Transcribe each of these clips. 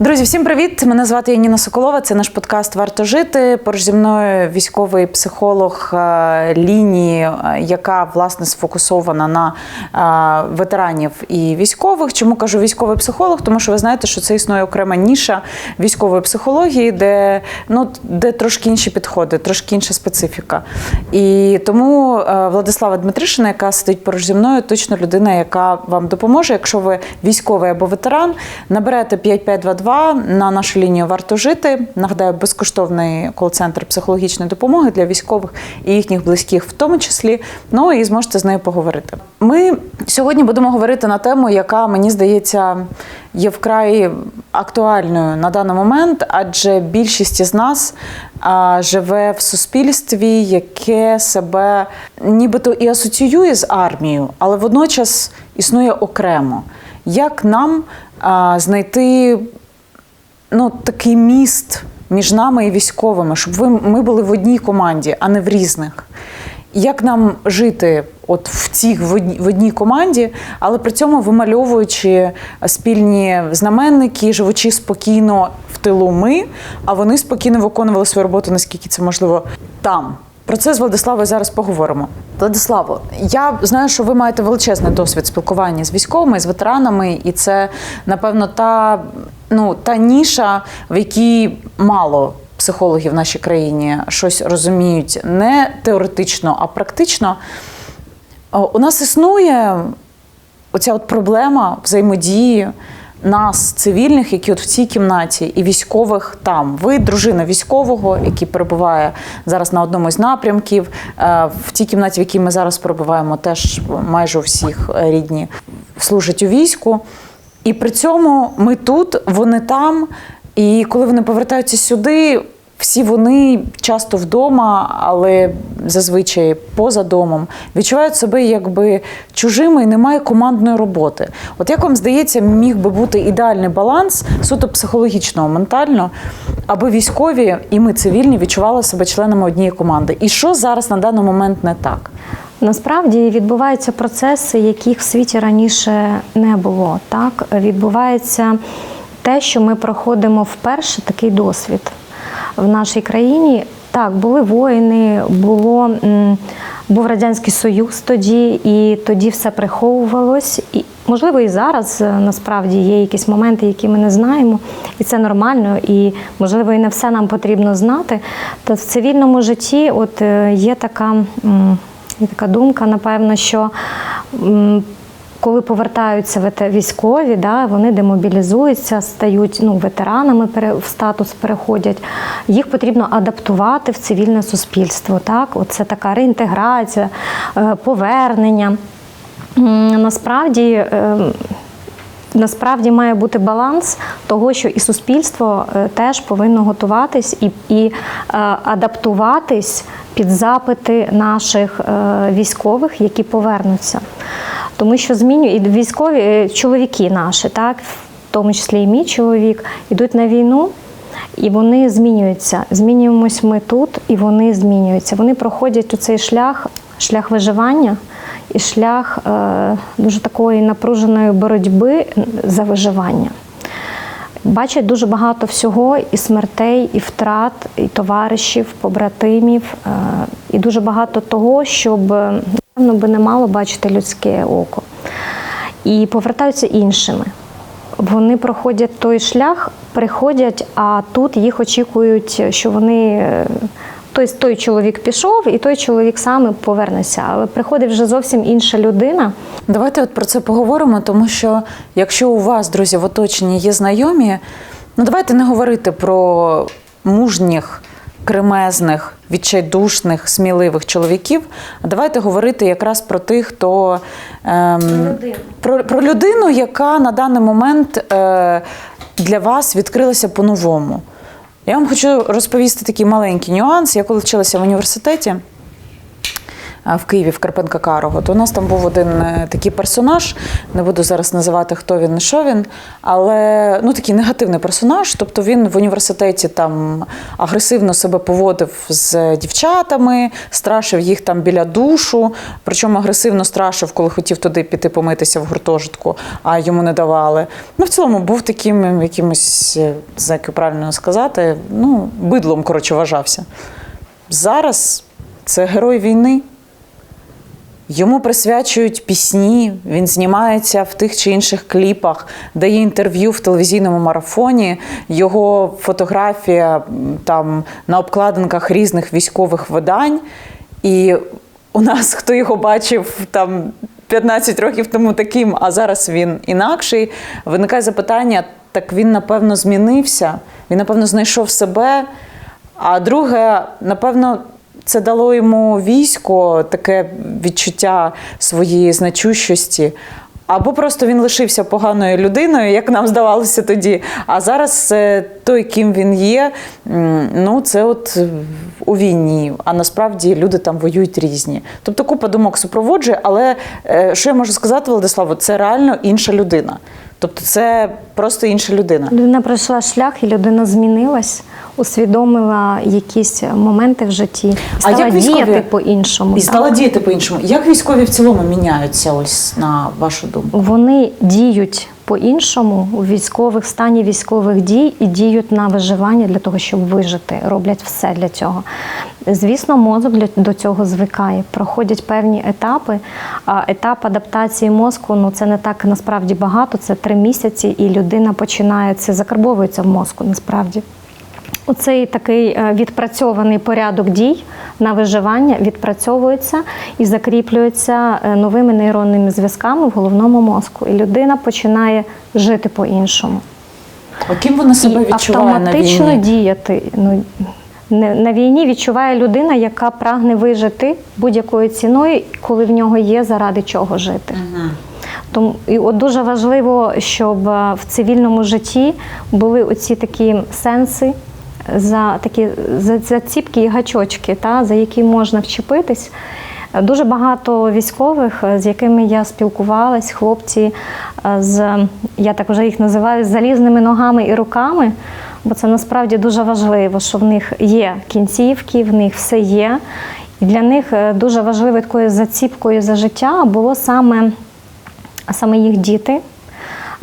Друзі, всім привіт! Мене звати Яніна Соколова. Це наш подкаст Варто жити. Поруч зі мною військовий психолог е, лінії, е, яка власне сфокусована на е, ветеранів і військових. Чому кажу військовий психолог? Тому що ви знаєте, що це існує окрема ніша військової психології, де ну де трошки інші підходи, трошки інша специфіка. І тому Владислава Дмитришина, яка сидить поруч зі мною, точно людина, яка вам допоможе. Якщо ви військовий або ветеран, наберете 5522 на нашу лінію варто жити. Нагадаю, безкоштовний кол-центр психологічної допомоги для військових і їхніх близьких, в тому числі. Ну і зможете з нею поговорити. Ми сьогодні будемо говорити на тему, яка мені здається є вкрай актуальною на даний момент, адже більшість із нас живе в суспільстві, яке себе нібито і асоціює з армією, але водночас існує окремо. Як нам а, знайти ну, такий міст між нами і військовими, щоб ви, ми були в одній команді, а не в різних? Як нам жити от в цій в одній, команді, але при цьому вимальовуючи спільні знаменники, живучи спокійно в тилу ми, а вони спокійно виконували свою роботу, наскільки це можливо там. Про це з Владиславою зараз поговоримо. Владиславо, я знаю, що ви маєте величезний досвід спілкування з військовими, з ветеранами, і це, напевно, та, ну, та ніша, в якій мало психологів в нашій країні щось розуміють не теоретично, а практично. У нас існує оця от проблема взаємодії нас, цивільних, які от в цій кімнаті, і військових там. Ви дружина військового, який перебуває зараз на одному з напрямків. Е, В тій кімнаті, в якій ми зараз перебуваємо, теж майже у всіх рідні служать у війську. І при цьому ми тут, вони там. І коли вони повертаються сюди, всі вони часто вдома, але зазвичай поза домом, відчувають себе якби чужими і немає командної роботи. От як вам здається, міг би бути ідеальний баланс суто психологічного, ментально, аби військові і ми цивільні відчували себе членами однієї команди. І що зараз на даний момент не так? Насправді відбуваються процеси, яких в світі раніше не було. Так відбувається те, що ми проходимо вперше такий досвід в нашій країні. Так, були воїни, було був радянський союз тоді, і тоді все приховувалось. І можливо, і зараз е, насправді є якісь моменти, які ми не знаємо, і це нормально. І можливо, і не все нам потрібно знати. Та в цивільному житті, от е, є така. Є така думка, напевно, що коли повертаються військові, да, вони демобілізуються, стають ну, ветеранами, в статус переходять. Їх потрібно адаптувати в цивільне суспільство. Так? Оце така реінтеграція, е, повернення. Насправді. Ем, насправді має бути баланс того, що і суспільство е, теж повинно готуватись і і е, адаптуватись під запити наших військових, які повернуться. Тому що змінює і військові е, чоловіки наші, так, в тому числі і мій чоловік, йдуть на війну. І вони змінюються. Змінюємось ми тут, і вони змінюються. Вони проходять у цей шлях, шлях виживання і шлях е, дуже такої напруженої боротьби за виживання. Бачать дуже багато всього, і смертей, і втрат, і товаришів, побратимів, е, і дуже багато того, щоб Воно би не мало бачити людське око. І повертаються іншими. Вони проходять той шлях, приходять, а тут їх очікують, що вони. Той, той чоловік пішов, і той чоловік сам повернеться. Але приходить вже зовсім інша людина. Давайте от про це поговоримо, тому що якщо у вас, друзі, в оточенні є знайомі, ну давайте не говорити про мужніх кремезних, відчайдушних, сміливих чоловіків. А давайте говорити якраз про тих, хто ем, про, про людину, яка на даний момент е, для вас відкрилася по-новому. Я вам хочу розповісти такий маленький нюанс. Я коли вчилася в університеті. Е, в Києві в Карпенка Карого, то у нас там був один е, такий персонаж. Не буду зараз називати, хто він що він, але ну такий негативний персонаж. Тобто він в університеті там агресивно себе поводив з дівчатами, страшив їх там біля душу. Причому агресивно страшив, коли хотів туди піти помитися в гуртожитку, а йому не давали. Ну, в цілому був таким якимось, е, як правильно сказати, ну, бидлом, коротше, вважався. Зараз це герой війни. Йому присвячують пісні, він знімається в тих чи інших кліпах, дає інтерв'ю в телевізійному марафоні. Його фотографія там на обкладинках різних військових видань. І у нас, хто його бачив там 15 років тому таким, а зараз він інакший, виникає запитання: так він, напевно, змінився, він, напевно, знайшов себе. А друге, напевно, це дало йому військо таке відчуття своєї значущості. Або просто він лишився поганою людиною, як нам здавалося тоді. А зараз той, ким він є, ну це от у війні. А насправді люди там воюють різні. Тобто купа думок супроводжує, але е, що я можу сказати, Владиславу, це реально інша людина. Тобто це просто інша людина. Людина пройшла шлях, і людина змінилась, усвідомила якісь моменти в житті, і стала як військові- діяти по-іншому. І так. стала діяти по-іншому. Як військові в цілому міняються, ось на вашу думку? Вони діють по-іншому у військових стані військових дій і діють на виживання для того, щоб вижити. Роблять все для цього. Звісно, мозок для- до цього звикає. Проходять певні етапи. А етап адаптації мозку ну це не так насправді багато. Це три місяці, і людина починає це закарбовується в мозку. Насправді. Оцей такий е, відпрацьований порядок дій на виживання відпрацьовується і закріплюється е, новими нейронними зв'язками в головному мозку. І людина починає жити по-іншому. А ким вона себе і відчуває на автоматично війні? діяти. Ну, на війні відчуває людина, яка прагне вижити будь-якою ціною, коли в нього є заради чого жити. Тому і от дуже важливо, щоб е, в цивільному житті були оці такі сенси, за такі за- заціпки і гачочки, та, за які можна вчепитись. Дуже багато військових, е, з якими я спілкувалась, хлопці е, з я так вже їх називаю з залізними ногами і руками, бо це насправді дуже важливо, що в них є кінцівки, в них все є. І для них е, дуже важливою такою заціпкою за життя було саме саме їх діти,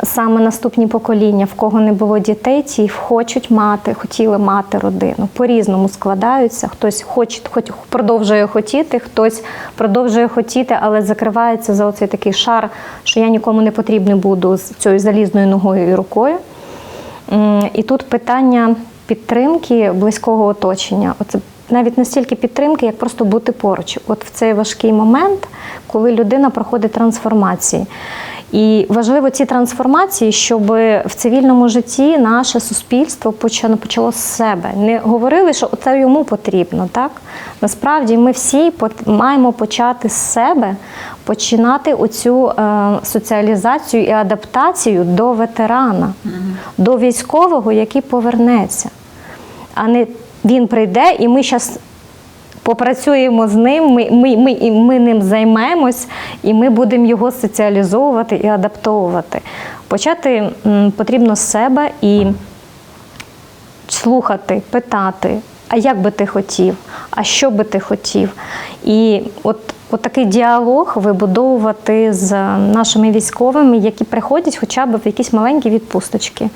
саме наступні покоління, в кого не було дітей, ті хочуть мати, хотіли мати родину. По-різному складаються. Хтось хоче, хоч продовжує хотіти, хтось продовжує хотіти, але закривається за оцей такий шар, що я нікому не потрібний буду з цією залізною ногою і рукою. І тут питання підтримки близького оточення. Оце навіть не стільки підтримки, як просто бути поруч. От в цей важкий момент, коли людина проходить трансформації. І важливо ці трансформації, щоб в цивільному житті наше суспільство почало, почало з себе. Не говорили, що це йому потрібно. Так насправді ми всі маємо почати з себе, починати оцю е, соціалізацію і адаптацію до ветерана, до військового, який повернеться. А не він прийде, і ми зараз попрацюємо з ним, ми, ми, ми, ми ним займемось, і ми будемо його соціалізовувати і адаптовувати. Почати потрібно з себе і слухати, питати, а як би ти хотів, а що би ти хотів. І от, от такий діалог вибудовувати з нашими військовими, які приходять хоча б в якісь маленькі відпусточки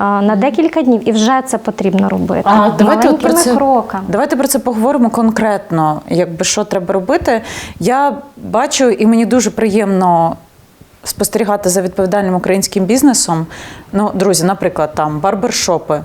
на декілька днів, і вже це потрібно робити. А давайте от про це кроками. давайте про це поговоримо конкретно. Якби що треба робити. Я бачу, і мені дуже приємно. Спостерігати за відповідальним українським бізнесом. Ну, друзі, наприклад, там барбершопи,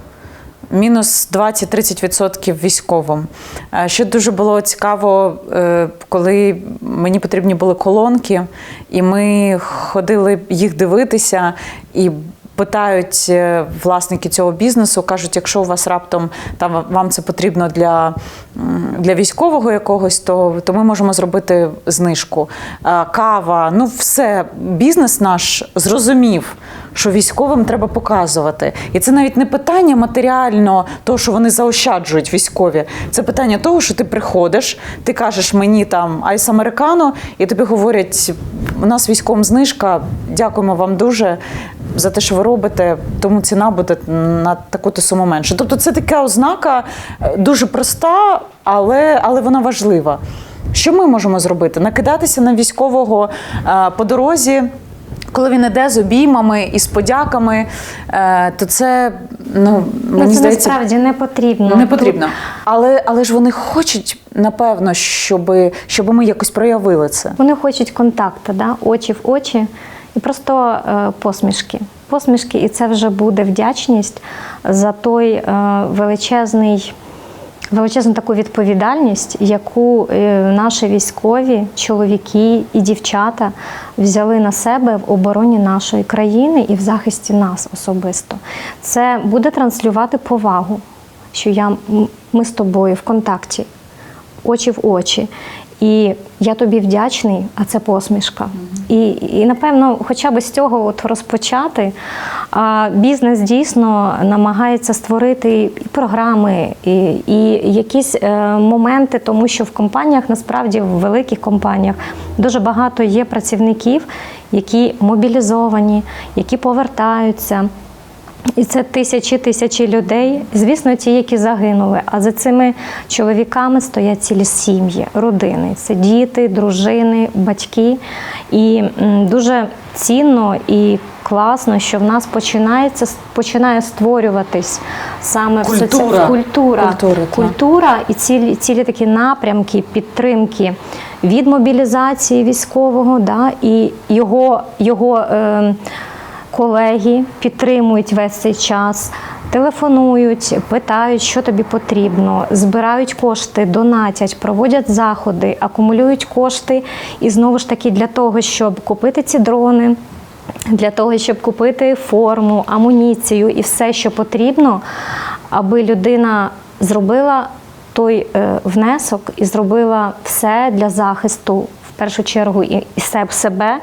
мінус 20-30% військовим. Е, Ще дуже було цікаво, е, коли мені потрібні були колонки, і ми ходили їх дивитися. І питають е, власники цього бізнесу, кажуть, якщо у вас раптом там вам це потрібно для, для військового якогось, то, то ми можемо зробити знижку. Е, Кава, ну все, бізнес наш зрозумів. Що військовим треба показувати, і це навіть не питання матеріально того, що вони заощаджують військові. Це питання того, що ти приходиш, ти кажеш мені там айс американо, і тобі говорять: у нас військовим знижка, дякуємо вам дуже за те, що ви робите, тому ціна буде на таку-то суму менше. Тобто, це така ознака е, дуже проста, але, але вона важлива. Що ми можемо зробити? Накидатися на військового е, по дорозі. Коли він іде з обіймами і з подяками, е, то це ну Ну, мені це здається насправді не потрібно. не потрібно. Але але ж вони хочуть, напевно, щоб, щоб ми якось проявили це. Вони хочуть контакту, да? очі в очі і просто е, посмішки. Посмішки, і це вже буде вдячність за той е, величезний. Величезну таку відповідальність, яку е, наші військові, чоловіки і дівчата взяли на себе в обороні нашої країни і в захисті нас особисто. Це буде транслювати повагу, що я, ми з тобою в контакті, очі в очі. І я тобі вдячний, а це посмішка. І, і напевно, хоча б з цього от розпочати. А бізнес дійсно намагається створити і програми, і, і якісь е, моменти, тому що в компаніях, насправді, в великих компаніях дуже багато є працівників, які мобілізовані, які повертаються. І це тисячі тисячі людей. Звісно, ті, які загинули. А за цими чоловіками стоять цілі сім'ї, родини. Це діти, дружини, батьки. І дуже цінно і класно, що в нас починається починає створюватись саме Культура. культура, Культура, культура і цілі, цілі такі напрямки підтримки від мобілізації військового, да, і його, його е, колеги підтримують весь цей час. Телефонують, питають, що тобі потрібно, збирають кошти, донатять, проводять заходи, акумулюють кошти. І знову ж таки для того, щоб купити ці дрони, для того, щоб купити форму, амуніцію і все, що потрібно, аби людина зробила той е, внесок і зробила все для захисту, в першу чергу, і і себе,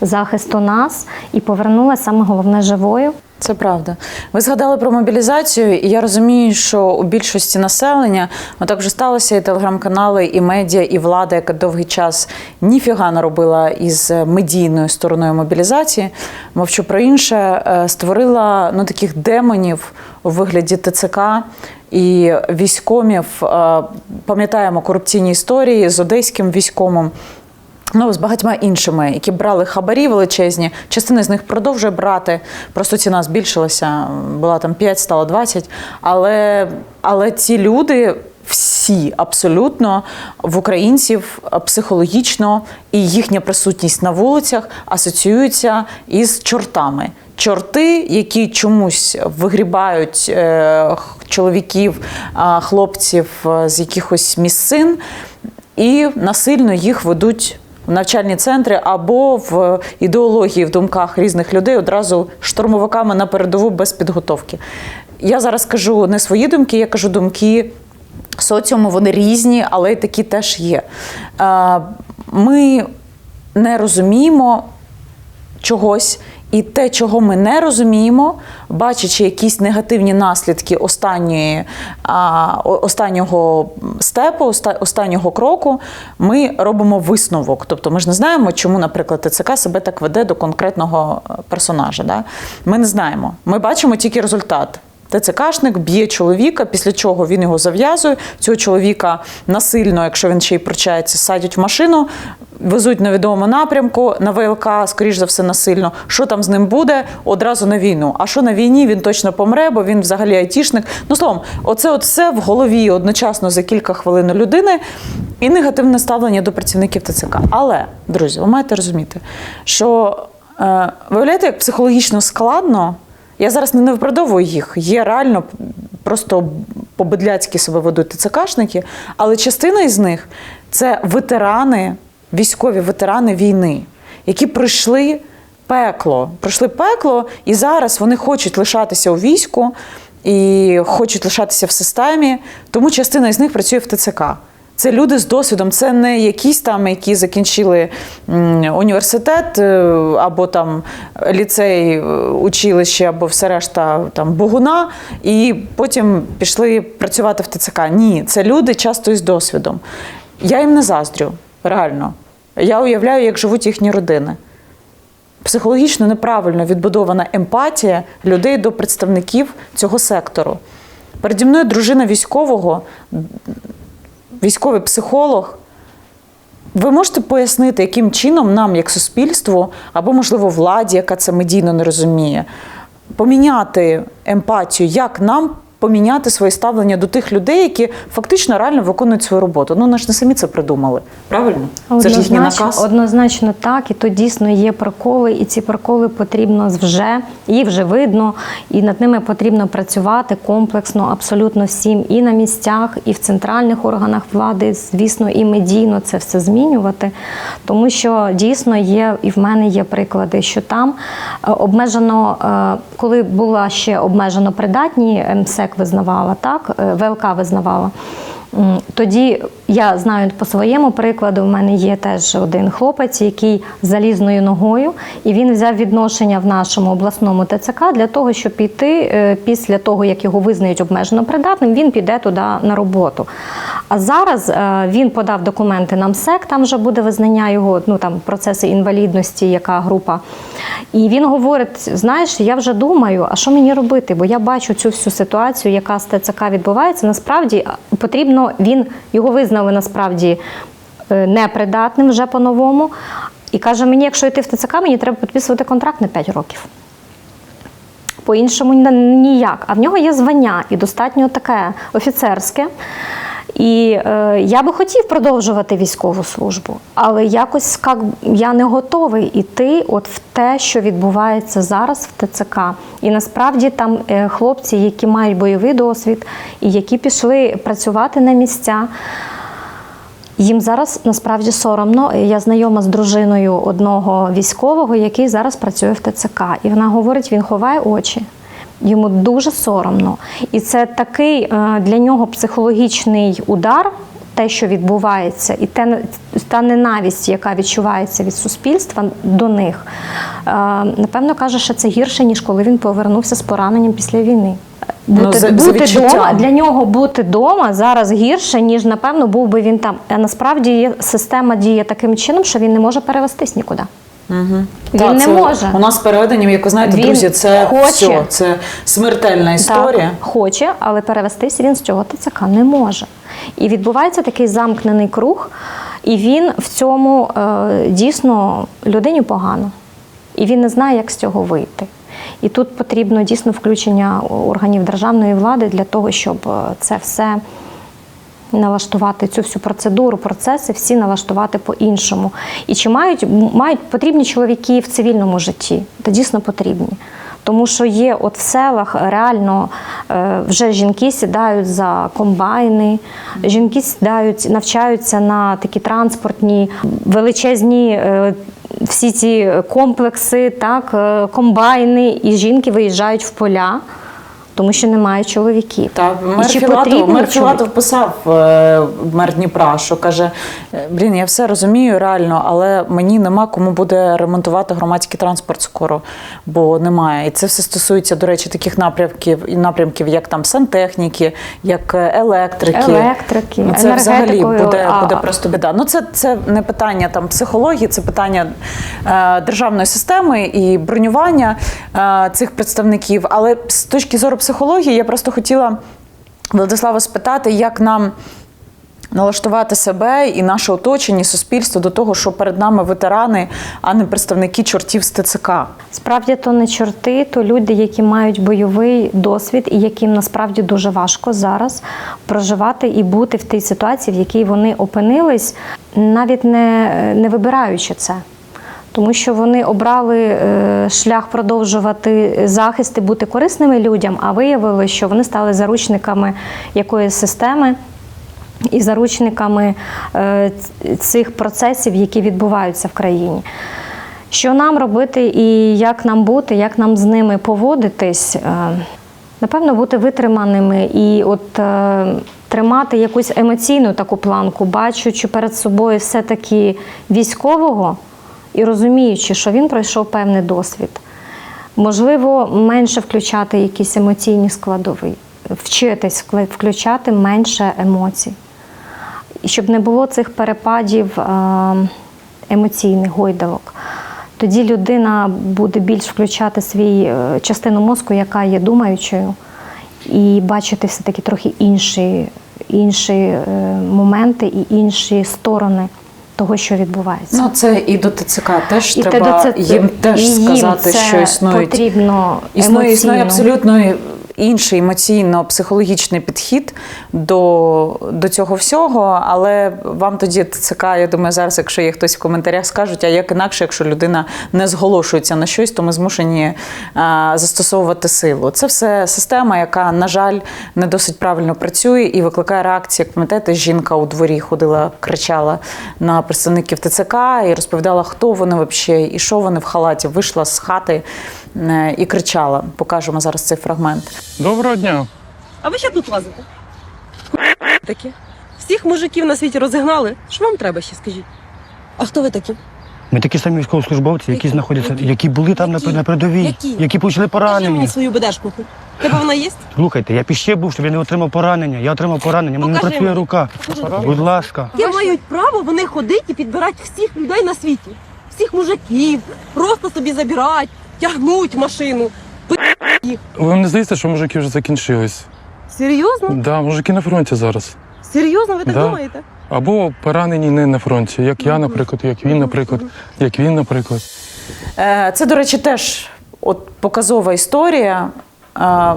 захисту нас, і повернула саме головне живою. Це правда. Ви згадали про мобілізацію, і я розумію, що у більшості населення ну, так вже сталося і телеграм-канали, і медіа, і влада, яка довгий час ніфіга не робила із медійною стороною мобілізації. Мовчу про інше, е, створила ну, таких демонів у вигляді ТЦК і військомів. Е, Пам'ятаємо корупційні історії з одеським військомом. Ну, з багатьма іншими, які брали хабарі величезні. Частина з них продовжує брати. Просто ціна збільшилася, була там 5, стало 20. Але, але ці люди. Всі абсолютно в українців психологічно і їхня присутність на вулицях асоціюються із чортами. Чорти, які чомусь вигрібають е, чоловіків, а, хлопців е, з якихось місцин і насильно їх ведуть навчальні центри або в ідеології, в думках різних людей одразу штурмовиками на передову без підготовки. Я зараз кажу не свої думки, я кажу думки соціуму, вони різні, але й такі теж є. Е, Ми не розуміємо чогось. І те, чого ми не розуміємо, бачачи якісь негативні наслідки останньої, а, останнього степу, останнього кроку, ми робимо висновок. Тобто ми ж не знаємо, чому, наприклад, ТЦК себе так веде до конкретного е, персонажа. Да? Ми не знаємо. Ми бачимо тільки результат. ТЦКшник б'є чоловіка, після чого він його зав'язує. Цього чоловіка насильно, якщо він ще й пручається, садять в машину, везуть на відомому напрямку на ВЛК, скоріш за все, насильно. Що там з ним буде? Одразу на війну. А що на війні він точно помре, бо він взагалі айтішник. Ну словом, оце от все в голові одночасно за кілька хвилин людини і негативне ставлення до працівників ТЦК. Але, друзі, ви маєте розуміти, що е, виявляєте, як психологічно складно. Я зараз не виправдовую їх. Є реально просто по-бедляцьки себе ведуть ТЦКшники, але частина із них це ветерани, військові ветерани війни, які пройшли пекло, пройшли пекло, і зараз вони хочуть лишатися у війську і хочуть лишатися в системі, тому частина із них працює в ТЦК. Це люди з досвідом, це не якісь там, які закінчили університет е, або там ліцей, е, училище, або все решта там Богуна, і потім пішли працювати в ТЦК. Ні, це люди часто із досвідом. Я їм не заздрю, реально. Я уявляю, як живуть їхні родини. Психологічно неправильно відбудована емпатія людей до представників цього сектору. Переді мною дружина військового, військовий психолог. Ви можете пояснити, яким чином нам, як суспільству, або, можливо, владі, яка це медійно не розуміє, поміняти емпатію, як нам поміняти своє ставлення до тих людей, які фактично реально виконують свою роботу. Ну, вони ж не самі це придумали. Правильно? Це ж їхній наказ. однозначно так, і то дійсно є проколи, і ці проколи потрібно вже, їх вже видно, і над ними потрібно працювати комплексно, абсолютно всім, і на місцях, і в центральних органах влади, звісно, і медійно це все змінювати. Тому що дійсно є, і в мене є приклади, що там е, обмежено, е, коли була ще обмежено придатні, МСЕК визнавала, так, е, ВЛК визнавала. Тоді я знаю по своєму прикладу, в мене є теж один хлопець, який залізною ногою, і він взяв відношення в нашому обласному ТЦК для того, щоб піти е, після того, як його визнають обмежено придатним, він піде туди на роботу. А зараз е, він подав документи на МСЕК, там вже буде визнання його, ну там процеси інвалідності, яка група. І він говорить: знаєш, я вже думаю, а що мені робити? Бо я бачу цю всю ситуацію, яка з ТЦК відбувається. Насправді потрібно, він його визнали насправді е, непридатним вже по-новому. І каже: мені, якщо йти в ТЦК, мені треба підписувати контракт на 5 років. По-іншому ніяк. А в нього є звання і достатньо таке офіцерське. І е, я би хотів продовжувати військову службу, але якось як, я не готовий іти от в те, що відбувається зараз в ТЦК. І насправді там е, хлопці, які мають бойовий досвід і які пішли працювати на місця. Їм зараз насправді соромно. Я знайома з дружиною одного військового, який зараз працює в ТЦК. І вона говорить, він ховає очі. Йому дуже соромно. І це такий е, для нього психологічний удар, те, що відбувається, і те, та ненависть, яка відчувається від суспільства до них. Е, Напевно, каже, що це гірше, ніж коли він повернувся з пораненням після війни. Ну, Бути, за бути дома для нього бути вдома зараз гірше, ніж напевно був би він там. А насправді є, система діє таким чином, що він не може перевестись нікуди. Угу. Він не може. У нас переведенням, як ви знаєте, Він друзі, це хоче. все, це смертельна історія. Так, хоче, але перевестись він з цього ТЦК не може. І відбувається такий замкнений круг, і він в цьому е, дійсно людині погано. І він не знає, як з цього вийти. І тут потрібно дійсно включення органів державної влади для того, щоб е, це все налаштувати цю всю процедуру, процеси всі налаштувати по-іншому. І чи мають, мають потрібні чоловіки в цивільному житті? Та дійсно потрібні. Тому що є от в селах реально е, вже жінки сідають за комбайни, жінки сідають, навчаються на такі транспортні, величезні е, всі ці комплекси, так, е, комбайни, і жінки виїжджають в поля, тому що немає чоловіків. Так, І мер чи Філатов, мер? Філатов писав е, мер Дніпра, що каже: «Е, блін, я все розумію реально, але мені нема кому буде ремонтувати громадський транспорт скоро, бо немає. І це все стосується, до речі, таких напрямків, і напрямків, як там сантехніки, як е, електрики. Електрики, Ну, це взагалі буде, а- буде просто біда. Ну це, це не питання там психології, це питання е, державної системи і бронювання е, цих представників. Але з точки зору психології, я просто хотіла Владислава спитати, як нам. Налаштувати себе і наше оточення, суспільство до того, що перед нами ветерани, а не представники чортів з ТЦК. Справді то не чорти, то люди, які мають бойовий досвід і яким насправді дуже важко зараз проживати і бути в тій ситуації, в якій вони опинились, навіть не, не вибираючи це. Тому що вони обрали е, шлях продовжувати захист і бути корисними людям, а виявили, що вони стали заручниками якоїсь системи і заручниками е, цих процесів, які відбуваються в країні. Що нам робити і як нам бути, як нам з ними поводитись? Е, Напевно, бути витриманими і от тримати якусь емоційну таку планку, бачучи перед собою все-таки військового і розуміючи, що він пройшов певний досвід. Можливо, менше включати якісь емоційні складові, вчитись включати менше емоцій. І щоб не було цих перепадів е, емоційних гойдалок. Тоді людина буде більш включати свій е, частину мозку, яка є думаючою, і бачити все-таки трохи інші, інші е, моменти і інші сторони того, що відбувається. Ну, це і до ТЦК теж І треба те- їм теж і їм сказати, це що існує потрібно Існує, існує абсолютно інший емоційно-психологічний підхід до, до цього всього, але вам тоді ТЦК, я думаю, зараз, якщо є хтось в коментарях, скажуть, а як інакше, якщо людина не зголошується на щось, то ми змушені а, застосовувати силу. Це все система, яка, на жаль, не досить правильно працює і викликає реакції. Як пам'ятаєте, жінка у дворі ходила, кричала на представників ТЦК і розповідала, хто вони взагалі і що вони в халаті. Вийшла з хати е, і кричала. Покажемо зараз цей фрагмент. Доброго дня. А ви ще тут лазите? Такі. Всіх мужиків на світі розігнали. Що вам треба ще, скажіть? А хто ви такі? Ми такі самі військовослужбовці, які Які? знаходяться, Які? які були там на, Які? на передовій, Які? які Покажи поранення. мені свою бедешку. Тебе вона є? Слухайте, я піще був, щоб я не отримав поранення. Я отримав поранення, мене не працює мені. рука. Покажи. Будь ласка. Які мають право вони ходити і підбирати всіх людей на світі. Всіх мужиків, просто собі забирати, тягнуть машину. Пи- Вам не здається, що мужики вже закінчились? Серйозно? Да, мужики на фронті зараз. Серйозно, ви так Да. думаєте? Або поранені не на фронті, як я, наприклад, як він, наприклад, як він, наприклад. Е, Це, до речі, теж от показова історія. Е,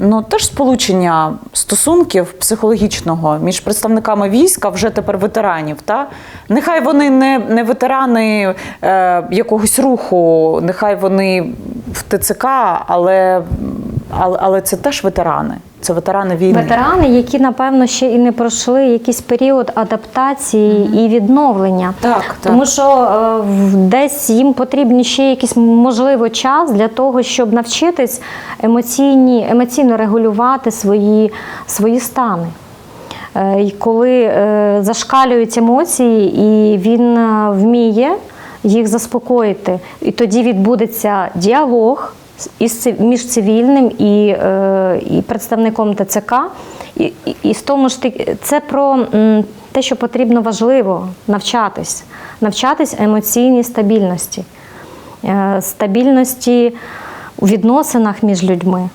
Ну, теж сполучення стосунків психологічного між представниками війська, вже тепер ветеранів. Та? Нехай вони не, не ветерани е, якогось руху, нехай вони в ТЦК, але, але, але це теж ветерани. Це ветерани війни. Ветерани, які напевно ще і не пройшли якийсь період адаптації і відновлення. Так, так. Тому що е, десь їм потрібен ще якийсь можливо час для того, щоб навчитись емоційні, емоційно регулювати свої, свої стани. Е, І коли е, зашкалюють емоції, і він е, вміє їх заспокоїти, і тоді відбудеться діалог між цивільним і, е, і представником ТЦК. І, і, і з тому ж це про те, що потрібно важливо навчатись, навчатись емоційній стабільності, е, стабільності у відносинах між людьми.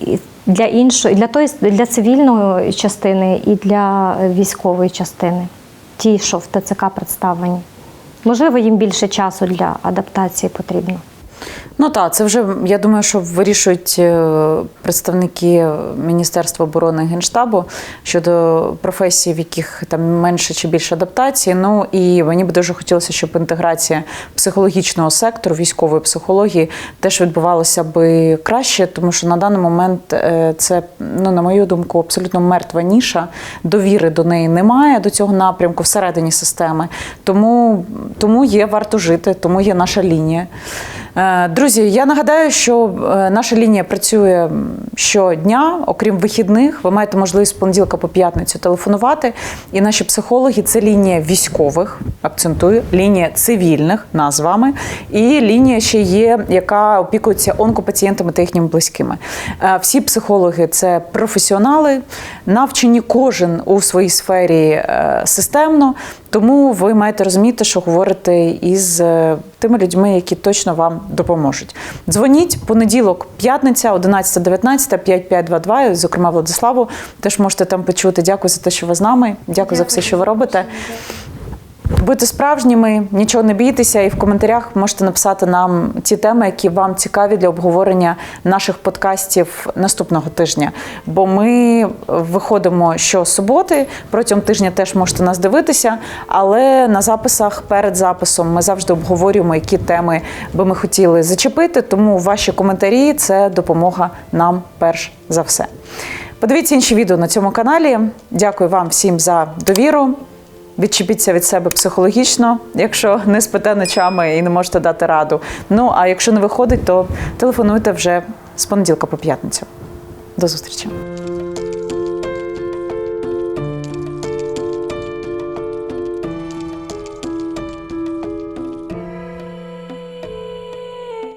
І для іншої, для тої для цивільної частини і для військової частини, ті, що в ТЦК представлені. Можливо, їм більше часу для адаптації потрібно. Ну так, це вже я думаю, що вирішують е, представники Міністерства оборони Генштабу щодо професій, в яких там менше чи більше адаптації. Ну і мені б дуже хотілося, щоб інтеграція психологічного сектору, військової психології теж відбувалася би краще, тому що на даний момент е, це, ну на мою думку, абсолютно мертва ніша. Довіри до неї немає до цього напрямку всередині системи. Тому, тому є варто жити, тому є наша лінія. Е, Друзі, я нагадаю, що е, наша лінія працює щодня, окрім вихідних. Ви маєте можливість з понеділка по п'ятницю телефонувати. І наші психологи це лінія військових, акцентую, лінія цивільних, нас з вами, і лінія ще є, яка опікується онкопацієнтами та їхніми близькими. Е, Всі психологи це професіонали, навчені кожен у своїй сфері системно. Тому ви маєте розуміти, що говорите із е, тими людьми, які точно вам допоможуть. Дзвоніть понеділок, п'ятниця, 11-19, 5522, і, зокрема Владиславу. Теж можете там почути. Дякую за те, що ви з нами. Дякую за все, що ви робите. Будьте справжніми, нічого не бійтеся, і в коментарях можете написати нам ті теми, які вам цікаві для обговорення наших подкастів наступного тижня. Бо ми виходимо щосуботи, протягом тижня теж можете нас дивитися, але на записах перед записом ми завжди обговорюємо, які теми би ми хотіли зачепити. Тому ваші коментарі це допомога нам перш за все. Подивіться інші відео на цьому каналі. Дякую вам всім за довіру. Відчепіться від себе психологічно, якщо не спите ночами і не можете дати раду. Ну а якщо не виходить, то телефонуйте вже з понеділка по п'ятницю. До зустрічі.